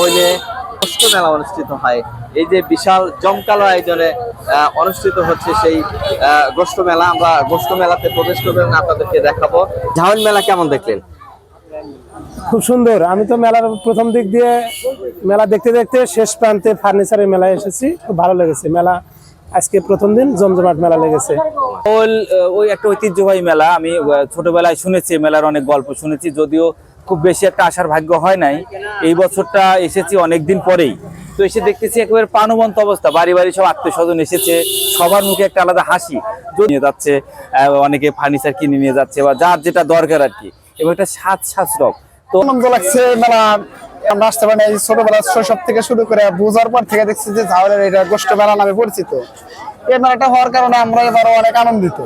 ঝাউলে গোষ্ঠ মেলা অনুষ্ঠিত হয়। এই যে বিশাল জমকালো আয়োজনে অনুষ্ঠিত হচ্ছে সেই গোষ্ঠ মেলা। আমরা গোষ্ঠ মেলাতে প্রবেশ করবেন আপনাদেরকে দেখাবো। ঝাউল মেলা কেমন দেখলেন? খুব সুন্দর। আমি তো মেলার প্রথম দিক দিয়ে মেলা দেখতে দেখতে শেষ প্রান্তে ফার্নিচারের মেলায় এসেছি। খুব ভালো লেগেছে। মেলা আজকে প্রথম দিন জমজমাট মেলা লেগেছে। ওই একটা ঐতিহ্যবাহী মেলা। আমি ছোটবেলায় শুনেছি মেলার অনেক গল্প শুনেছি। যদিও খুব বেশি একটা আসার ভাগ্য হয় নাই। এই বছরটা এসেছি অনেক দিন পরেই। তো এসে দেখতেছি একেবারে প্রাণবন্ত অবস্থা। বাড়ি বাড়ি সব আত্মীয় স্বজন এসেছে, সবার মুখে একটা আলাদা হাসি। নিয়ে যাচ্ছে অনেকে ফার্নিচার কিনে নিয়ে যাচ্ছে বা যার যেটা দরকার আর কি এবং একটা সাজ সাজরক তো আনন্দ লাগছে মেলা আমরা আসতে পারি ছোটবেলা শৈশব থেকে শুরু করে বোঝার পর থেকে দেখছি যে ঝাউলের এটা গোষ্ঠ মেলা নামে পরিচিত। এই মেলাটা হওয়ার কারণে আমরা এবারও অনেক আনন্দিত।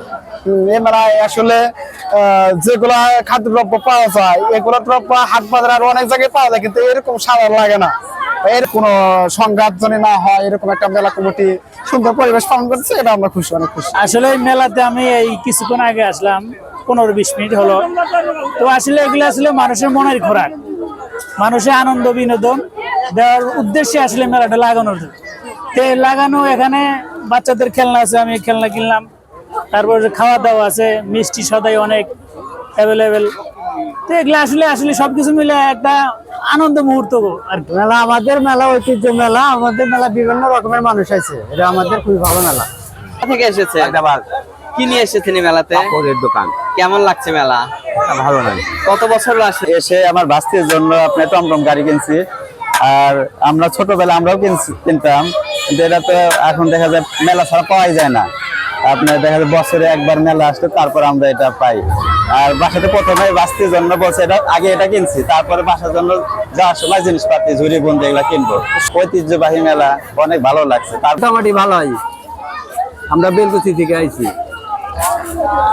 এই মেলায় আসলে আহ, যেগুলা খাদ্যদ্রব্য পাওয়া যায় এগুলো দ্রব্য হাট বাজার আর অনেক জায়গায় পাওয়া যায় কিন্তু এরকম সাধারণ লাগে না। এর কোনো সংঘাত জনে না হয় এরকম একটা মেলা কমিটি সুন্দর পরিবেশ পালন করছে এটা আমরা খুশি অনেক খুশি। আসলে এই মেলাতে আমি এই কিছুক্ষণ আগে আসলাম পনেরো বিশ মিনিট হলো। তো আসলে এগুলো আসলে মানুষের মনের খোরাক। মানুষের আনন্দ বিনোদন দেওয়ার উদ্দেশ্যে আসলে মেলাটা লাগানোর। লাগানো এখানে বাচ্চাদের খেলনা আছে আমি খেলনা কিনলাম। তারপর খাওয়া দাওয়া আছে মিষ্টি সদাই অনেক অ্যাভেলেবেল তো এগুলো আসলে আসলে সবকিছু মিলে একটা আনন্দ মুহূর্ত আর মেলা আমাদের মেলা ঐতিহ্য মেলা আমাদের মেলা বিভিন্ন রকমের মানুষ আছে। এটা আমাদের খুবই ভালো মেলা। কোথা থেকে এসেছে কি নিয়ে এসেছেন মেলাতে? দোকান। কেমন লাগছে মেলা? ভালো লাগে। কত বছর আসে? এসে আমার বাস্তির জন্য আপনার টমটম গাড়ি কিনছি। আর আমরা ছোটবেলা আমরাও কিনছি- কিনতাম। কিন্তু এটা তো এখন দেখা যায় মেলা ছাড়া পাওয়াই যায় না। আপনার দেখা যায় বছরে একবার মেলা আসলে তারপর আমরা এটা পাই। আর বাসাতে প্রথমে বাস্তির জন্য বলছে, এটা আগে এটা কিনছি। তারপরে বাসার জন্য যাওয়ার সময় জিনিসপাতি, ঝুড়ি, বন্দি এগুলা কিনবো। ঐতিহ্যবাহী মেলা, অনেক ভালো লাগছে। তার মোটামুটি ভালো হয় আমরা বেলকুচি থেকে আইছি।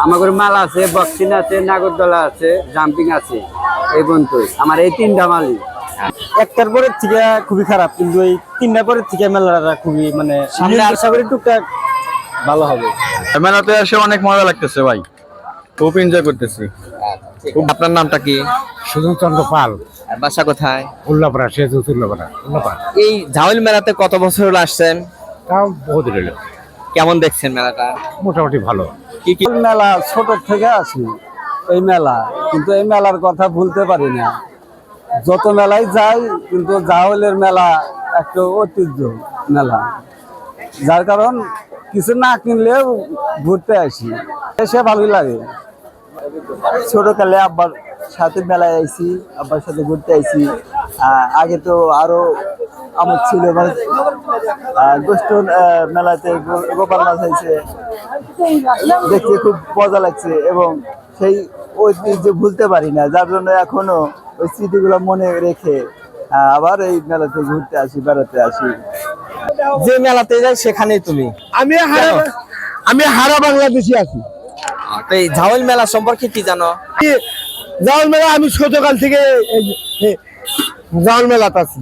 আমাদের মাল আছে, বক্সিং আছে, নাগরদোলা আছে, জাম্পিং আছে, এই বন্ধু আমার এই তিনটা মালই। একটার পরের থেকে খুবই খারাপ কিন্তু এই তিনটা পরের থেকে মেলাটা খুবই মানে সামনে আশা করি টুকটাক ভালো হবে। মেলাতে এসে অনেক মজা লাগতেছে ভাই। খুব এনজয় করতেছি। আপনার নামটা কি? সুজন চন্দ্র পাল। আর বাসা কোথায়? উল্লাপাড়া শেষ উল্লাপাড়া উল্লাপাড়া। এই ঝাউল মেলাতে কত বছর হলো আসছেন? তাও বহুত রইল কেমন দেখছেন মেলাটা? মোটামুটি ভালো। কি কি? মেলা ছোট থেকে আসি এই মেলা কিন্তু এই মেলার কথা ভুলতে পারি না। যত মেলায় যাই, কিন্তু জাহলের মেলা একটা ঐতিহ্য মেলা। যার কারণ কিছু না কিনলেও ঘুরতে আসি। এসে ভালোই লাগে। ছোটকালে আব্বার সাথে মেলায় আইছি, আব্বার সাথে ঘুরতে আইছি। আগে তো আরও আমার ছিল মেলাতে গোপাল মাছ হয়েছে। দেখতে খুব মজা লাগছে এবং সেই ঐতিহ্য ভুলতে পারি না। যার জন্য এখনও ওই স্মৃতিগুলো মনে রেখে আবার এই মেলাতে ঘুরতে আসি বেড়াতে আসি। যে মেলাতে যাই সেখানেই তুমি। আমি হারা আমি হারা বাংলাদেশি আছি। এই ঝাউল মেলা সম্পর্কে কি জানো? জাউল মেলা আমি ছোটকাল থেকে এই- এই মেলাতে আছি।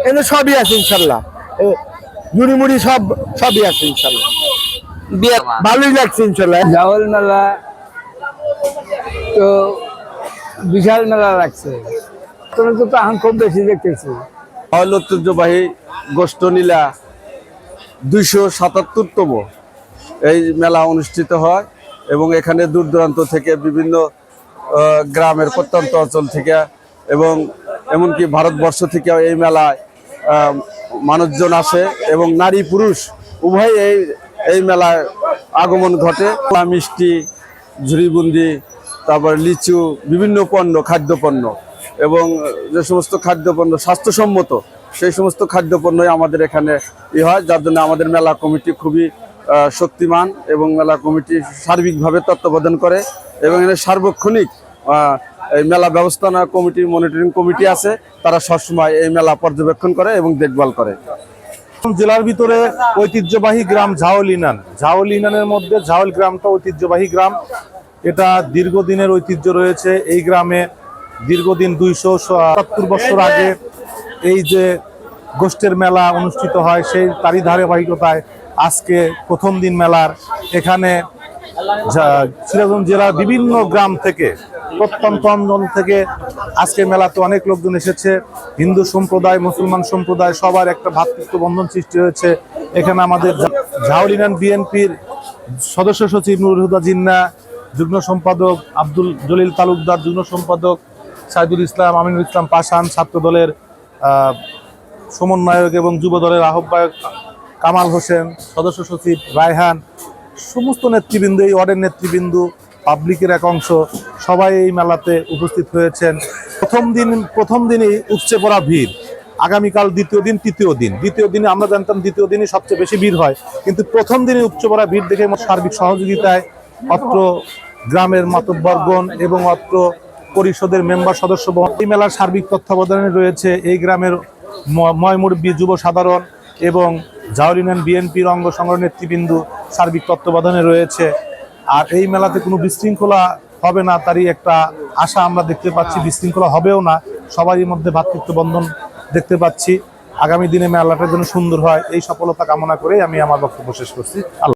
এখানে সবই আছে ইনশাল্লাহ। মুড়ি মুড়ি সব সবই আছে ইনশাল্লাহ। ভালোই লাগছে ইনশাল্লাহ। জাহল মেলা তো বিশাল মেলা লাগছে। তুমি তো এখন খুব বেশি দেখতেছি। হল ঐতিহ্যবাহী গোষ্ঠ নীলা দুইশো সাতাত্তরতম এই মেলা অনুষ্ঠিত হয় এবং এখানে দূর দূরান্ত থেকে বিভিন্ন গ্রামের প্রত্যন্ত অঞ্চল থেকে এবং এমনকি ভারতবর্ষ থেকে এই মেলায় মানুষজন আসে এবং নারী পুরুষ উভয় এই এই মেলায় আগমন ঘটে। মিষ্টি, ঝুড়িবুন্দি তারপর লিচু, বিভিন্ন পণ্য, খাদ্যপণ্য এবং যে সমস্ত খাদ্যপণ্য স্বাস্থ্যসম্মত, সেই সমস্ত খাদ্যপণ্যই আমাদের এখানে ই হয়, যার জন্য আমাদের মেলা কমিটি খুবই শক্তিমান এবং মেলা কমিটি সার্বিকভাবে তত্ত্বাবধান করে এবং এখানে সার্বক্ষণিক এই মেলা ব্যবস্থাপনা কমিটি মনিটরিং কমিটি আছে, তারা সবসময় এই মেলা পর্যবেক্ষণ করে এবং দেখভাল করে। জেলার ভিতরে ঐতিহ্যবাহী গ্রাম ঝাউল ইনান ঝাউল ইনানের মধ্যে ঝাউল গ্রামটা ঐতিহ্যবাহী গ্রাম। এটা দীর্ঘদিনের ঐতিহ্য রয়েছে। এই গ্রামে দীর্ঘদিন দুইশো সত্তর বছর আগে এই যে গোষ্ঠের মেলা অনুষ্ঠিত হয়, সেই তারই ধারাবাহিকতায় আজকে প্রথম দিন মেলার। এখানে সিরাজগঞ্জ জেলার বিভিন্ন গ্রাম থেকে, প্রত্যন্ত অঞ্চল থেকে আজকে মেলাতে অনেক লোকজন এসেছে। হিন্দু সম্প্রদায়, মুসলমান সম্প্রদায় সবার একটা ভাতৃত্ব বন্ধন সৃষ্টি হয়েছে। এখানে আমাদের ঝাউলিনান বিএনপির সদস্য সচিব নুর হুদা জিন্না যুগ্ম সম্পাদক আব্দুল জলিল তালুকদার, যুগ্ম সম্পাদক সাইদুল ইসলাম, আমিনুল ইসলাম পাশান ছাত্র দলের সমন্বয়ক এবং যুব দলের আহ্বায়ক কামাল হোসেন, সদস্য সচিব রায়হান, সমস্ত নেতৃবৃন্দ, এই ওয়ার্ডের নেতৃবৃন্দ, পাবলিকের এক অংশ, সবাই এই মেলাতে উপস্থিত হয়েছেন। প্রথম দিন, প্রথম দিনই উপচে পড়া ভিড়। আগামীকাল দ্বিতীয় দিন, তৃতীয় দিন। দ্বিতীয় দিনে আমরা জানতাম দ্বিতীয় দিনই সবচেয়ে বেশি ভিড় হয়। কিন্তু প্রথম দিনে উপচে পড়া ভিড় দেখে সার্বিক সহযোগিতায় অত্র গ্রামের মাতব্বরগণ এবং অত্র পরিষদের মেম্বার সদস্য এই মেলার সার্বিক তত্ত্বাবধানে রয়েছে এই গ্রামের ময়মুরব্বী যুব সাধারণ এবং জাওলিনান বিএনপির অঙ্গ সংগ্রহ নেতৃবৃন্দ সার্বিক তত্ত্বাবধানে রয়েছে। আর এই মেলাতে কোনো বিশৃঙ্খলা হবে না, তারই একটা আশা আমরা দেখতে পাচ্ছি। বিশৃঙ্খলা হবেও না, সবারই মধ্যে ভ্রাতৃত্ব বন্ধন দেখতে পাচ্ছি। আগামী দিনে মেলাটা যেন সুন্দর হয়, এই সফলতা কামনা করে আমি আমার বক্তব্য শেষ করছি।